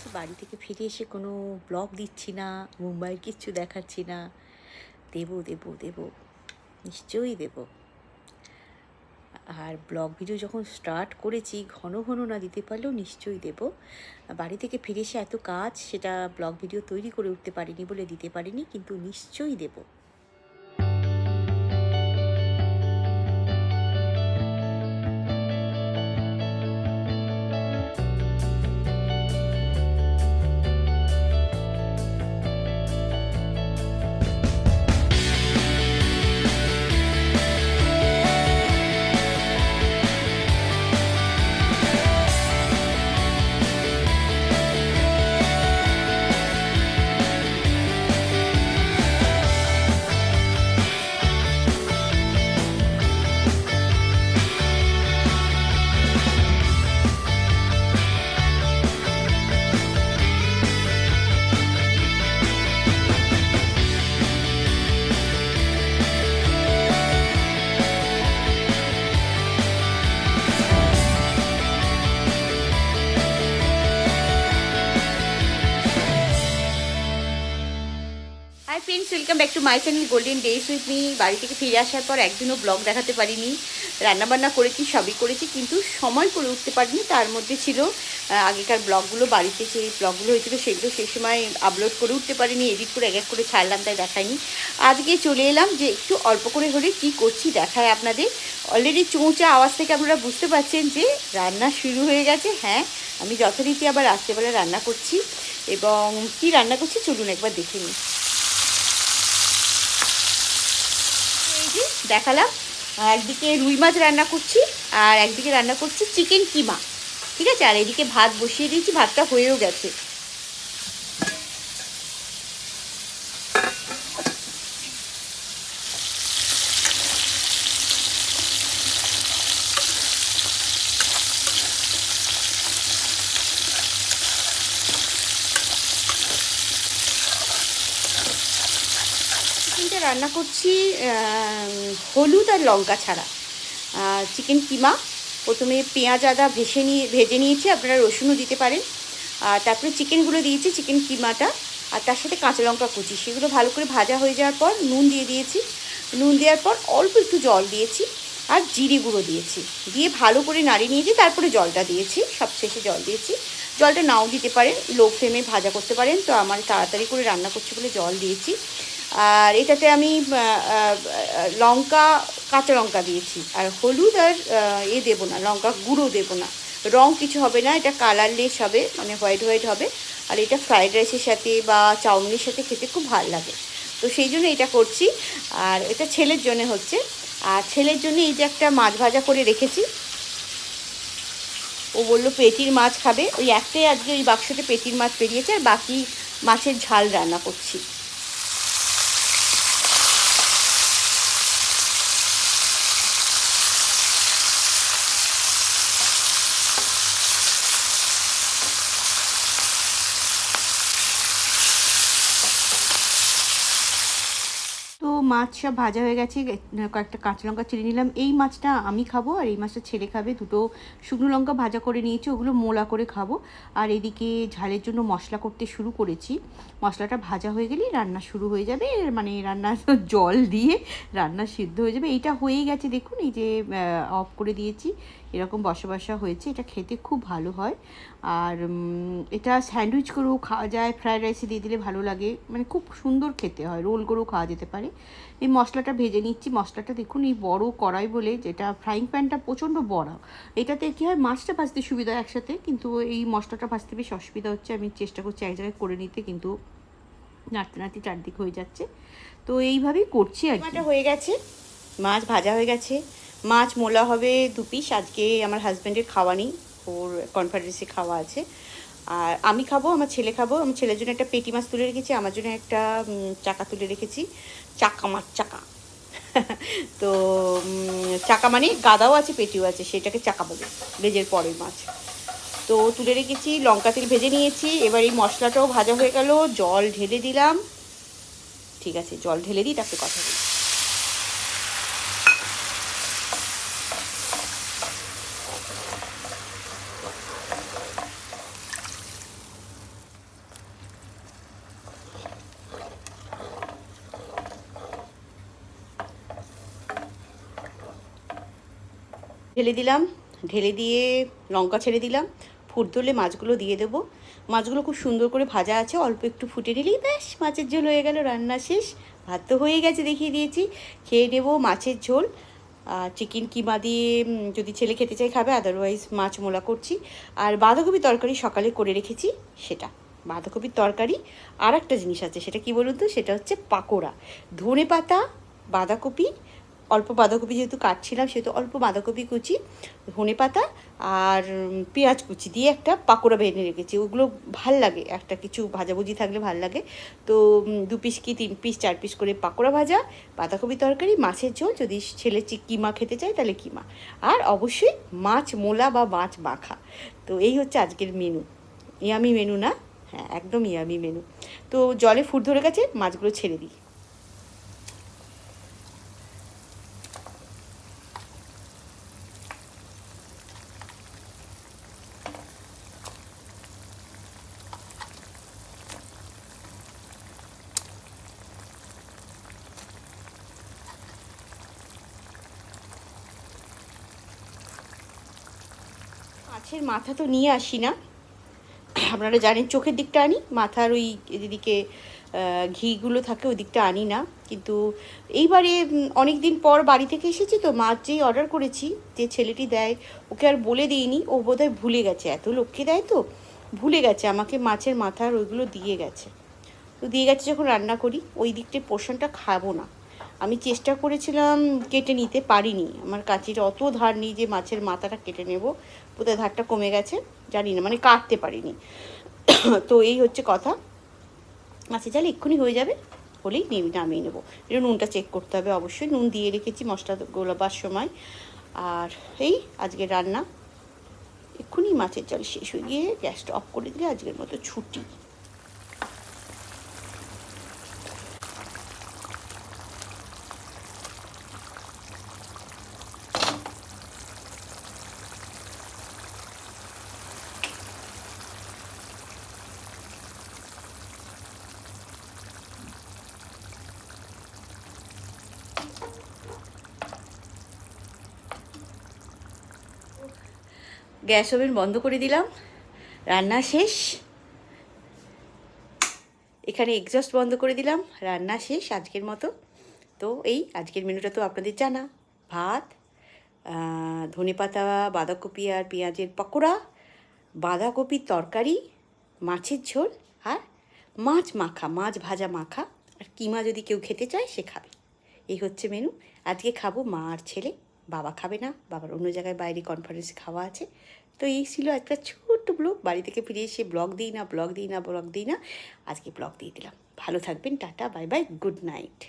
বলছি বাড়ি থেকে ফিরে এসে কোনো ব্লগ দিচ্ছি না, মুম্বাইয়ের কিচ্ছু দেখাচ্ছি না। দেব, দেবো, দেব। নিশ্চয়ই দেবো। আর ব্লগ ভিডিও যখন স্টার্ট করেছি, ঘন ঘন না দিতে পারলেও নিশ্চয়ই দেবো। বাড়ি থেকে ফিরে এসে এত কাজ, সেটা ব্লগ ভিডিও তৈরি করে উঠতে পারিনি বলে দিতে পারিনি, কিন্তু নিশ্চয়ই দেবো। Hi friends welcome back to my channel golden days with me বাড়ি থেকে ফিরে আসার পর একদিনও ব্লগ দেখাতে পারিনি। রান্নাবান্না করেছি, সবই করেছি, কিন্তু সময় করে উঠতে পারিনি। তার মধ্যে ছিল আগেকার ব্লগগুলো বাড়িতে যে ব্লগগুলো হয়েছিল সেগুলো সেই সময় আপলোড করে উঠতে পারিনি এডিট করে এক এক করে ছাড়লাম, তাই দেখাইনি। আজকে চলে এলাম যে একটু অল্প করে হলে কি করছি দেখায় আপনাদের। অলরেডি চৌচা আওয়াজ থেকে আপনারা বুঝতে পারছেন যে রান্না শুরু হয়ে গেছে। হ্যাঁ আমি যথারীতি আবার রাত্রেবেলা রান্না করছি। এবং কি রান্না করছি, চলুন একবার দেখে নিই এই যে দেখালাম। একদিকে রুই মাছ রান্না করছি আর একদিকে রান্না করছি চিকেন কিমা। ঠিক আছে? আর এদিকে ভাত বসিয়ে দিয়েছি, ভাতটা হয়েও গেছে। রান্না করছি হলুদ আর লঙ্কা ছাড়া। চিকেন কিমা। প্রথমে পেঁয়াজ আদা ভেসে নিয়ে, ভেজে নিয়েছি, আপনারা রসুনও দিতে পারেন। আর তারপরে চিকেনগুলো দিয়েছি, চিকেন কিমাটা। আর তার সাথে কাঁচা লঙ্কা কুচি, সেগুলো ভালো করে ভাজা হয়ে যাওয়ার পর নুন দিয়ে দিয়েছি। নুন দেওয়ার পর অল্প একটু জল দিয়েছি আর জিরে গুঁড়ো দিয়েছি। দিয়ে ভালো করে নাড়িয়ে নিয়েছি, তারপরে জলটা দিয়েছি সব শেষে জল দিয়েছি। জলটা নাও দিতে পারেন, লো ফ্লেমে ভাজা করতে পারেন। তো আমার তাড়াতাড়ি করে রান্না করছি বলে জল দিয়েছি। আর এটাতে আমি লঙ্কা, কাঁচা লঙ্কা দিয়েছি। আর হলুদ আর এ দেবো না, লঙ্কা গুঁড়ো দেবো না। রং কিছু হবে না, এটা কালারলেস হবে মানে হোয়াইট হোয়াইট হবে। আর এটা ফ্রাইড রাইসের সাথে বা চাউমিনের সাথে খেতে খুব ভালো লাগে। তো সেই জন্য এটা করছি। আর এটা ছেলের জন্য হচ্ছে। আর ছেলের জন্য এই যে একটা মাছ ভাজা করে রেখেছি। ও বলল পেটির মাছ খাবে। ওই একটাই আজকে ওই বাক্সতে পেটির মাছ পেরিয়েছে আর বাকি মাছের ঝাল রান্না করছি তো মাছ সব ভাজা হয়ে গেছে কয়েকটা কাঁচা লঙ্কা চিড়ে নিলাম। এই মাছটা আমি খাব আর এই মাছটা ছেলে খাবে, দুটো শুকনো লঙ্কা ভাজা করে নিয়েছি, ওগুলো মোলা করে খাব। আর এদিকে ঝালের জন্য মশলা করতে শুরু করেছি। মশলাটা ভাজা হয়ে গেলেই রান্না শুরু হয়ে যাবে মানে রান্না জল দিয়ে রান্না সিদ্ধ হয়ে যাবে। এইটা হয়েই গেছে, দেখুন, এই যে অফ করে দিয়েছি। এরকম বসা বসা হয়েছে, এটা খেতে খুব ভালো হয়। আর এটা স্যান্ডউইচ করেও খাওয়া যায়, ফ্রায়েড রাইসে দিয়ে দিলে ভালো লাগে। মানে খুব সুন্দর খেতে হয়, রোল করেও খাওয়া যেতে পারে। এই মশলাটা ভেজে নিচ্ছি, মশলাটা দেখুন এই বড় কড়াই বলে, যেটা ফ্রাইং প্যানটা প্রচণ্ড বড়। এটাতে কী হয়, মাছটা ভাজতে সুবিধা একসাথে, কিন্তু এই মশলাটা ভাজতে বেশ অসুবিধা হচ্ছে। আমি চেষ্টা করছি এক জায়গায় করে নিতে, কিন্তু নাড়তে নাড়তে চারদিক হয়ে যাচ্ছে। তো এইভাবেই করছি আর কি। হয়ে গেছে, মাছ ভাজা হয়ে গেছে। মাছ মোলা হবে দু পিস আজকে আমার হাজব্যান্ডের খাওয়া নেই, ওর কনফারেন্সে খাওয়া আছে। আর আমি খাব, আমার ছেলে খাব, আমার ছেলের জন্য একটা পেটি মাছ তুলে রেখেছি, আমার জন্য একটা চাকা তুলে রেখেছি, চাকা মাছ, চাকা। তো চাকা মানে গাদাও আছে, পেটিও আছে, সেটাকে চাকা বলে, ভেজের পরের মাছ। তো তুলে রেখেছি, লঙ্কা তেল ভেজে নিয়েছি, এবার এই মশলাটাও ভাজা হয়ে গেল, জল ঢেলে দিলাম। ঠিক আছে, জল ঢেলে দিই, তারপরে কথা বলি ঢেলে দিলাম, ঢেলে দিয়ে লঙ্কা ছেড়ে দিলাম। ফুট ধরলে মাছগুলো দিয়ে দেবো। মাছগুলো খুব সুন্দর করে ভাজা আছে, অল্প একটু ফুটে নিলেই ব্যাস, মাছের ঝোল হয়ে গেল, রান্না শেষ। ভাত তো হয়ে গেছে দেখিয়ে দিয়েছি। খেয়ে নেব মাছের ঝোল। চিকেন কিমা দিয়ে যদি ছেলে খেতে চাই খাবে আদারওয়াইজ মাছ মোলা করছি। আর বাঁধাকপি তরকারি সকালে করে রেখেছি, সেটা। বাঁধাকপির তরকারি আর একটা জিনিস আছে, সেটা কি বলুন তো? সেটা হচ্ছে পাকোড়া। ধনে পাতা বাঁধাকপি অল্প বাঁধাকপি যেহেতু কাটছিলাম, সেহেতু অল্প বাঁধাকপি কুচি, ধনে পাতা আর পেঁয়াজ কুচি দিয়ে একটা পাকোড়া ভেঙে রেখেছি। ওগুলো ভালো লাগে, একটা কিছু ভাজাভুজি থাকলে ভালো লাগে। তো দু পিস কি তিন পিস, চার পিস করে পাকোড়া ভাজা, বাঁধাকপি তরকারি, মাছের ঝোল, যদি ছেলে কিমা খেতে চায় তাহলে কিমা। আর অবশ্যই মাছ মোলা বা মাছ মাখা। তো এই হচ্ছে আজকের মেনু ইয়ামি মেনু না? হ্যাঁ একদম ইয়ামি মেনু তো জলে ফুট ধরে গেছে, মাছগুলো ছেড়ে দিই। মাছের মাথা তো নিয়ে আসি না। আপনারা জানেন চোখের দিকটা আনি, মাথার ওই যেদিকে ঘিগুলো থাকে ওই দিকটা আনি না। কিন্তু এইবারে অনেক দিন পর বাড়ি থেকে এসেছি তো মাছ যেই অর্ডার করেছি, যে ছেলেটি দেয়, ওকে আর বলে দিইনি, ও বোধহয় ভুলে গেছে। এত লোককে দেয় তো, ভুলে গেছে, আমাকে মাছের মাথার ওইগুলো দিয়ে গেছে। তো দিয়ে গেছে যখন রান্না করি, ওই দিকটার পোর্শনটা খাব না। আমি চেষ্টা করেছিলাম কেটে নিতে, পারিনি। আমার কাচির অত ধার নেই যে মাছের মাথাটা কেটে নেব। বোধহয় ধারটা কমে গেছে, জানি না মানে কাটতে পারিনি। তো এই হচ্ছে কথা। মাছের জাল এক্ষুনি হয়ে যাবে, হলেই নেমে, নামিয়ে নেব। এটা নুনটা চেক করতে হবে অবশ্যই। নুন দিয়ে রেখেছি মশলা গোলাবার সময়। আর এই আজকে রান্না। এক্ষুনি মাছের জাল শেষ হয়ে গিয়ে গ্যাসটা অফ করে দিলে আজকের মতো ছুটি। গ্যাস ওভেন বন্ধ করে দিলাম। রান্না শেষ। এখানে এক্সস্ট বন্ধ করে দিলাম। রান্না শেষ আজকের মতো। তো এই আজকের মেনুটা তো আপনাদের জানা। ভাত ধনে পাতা, বাঁধাকপি আর পেঁয়াজের পকোড়া বাঁধাকপির তরকারি, মাছের ঝোল আর মাছ মাখা, মাছ ভাজা মাখা। আর কিমা যদি কেউ খেতে চায় সে খাবে। এই হচ্ছে মেনু আজকে খাব মা আর ছেলে। বাবা খাবে না, বাবার অন্য জায়গায় বাইরে কনফারেন্সে খাওয়া আছে। তো এই ছিল একটা ছোট্ট ব্লগ বাড়ি থেকে ফিরে এসে ব্লগ দিই না ব্লগ দিই না ব্লগ দিই না। আজকে ব্লগ দিয়ে দিলাম। ভালো থাকবেন, tata bye bye good night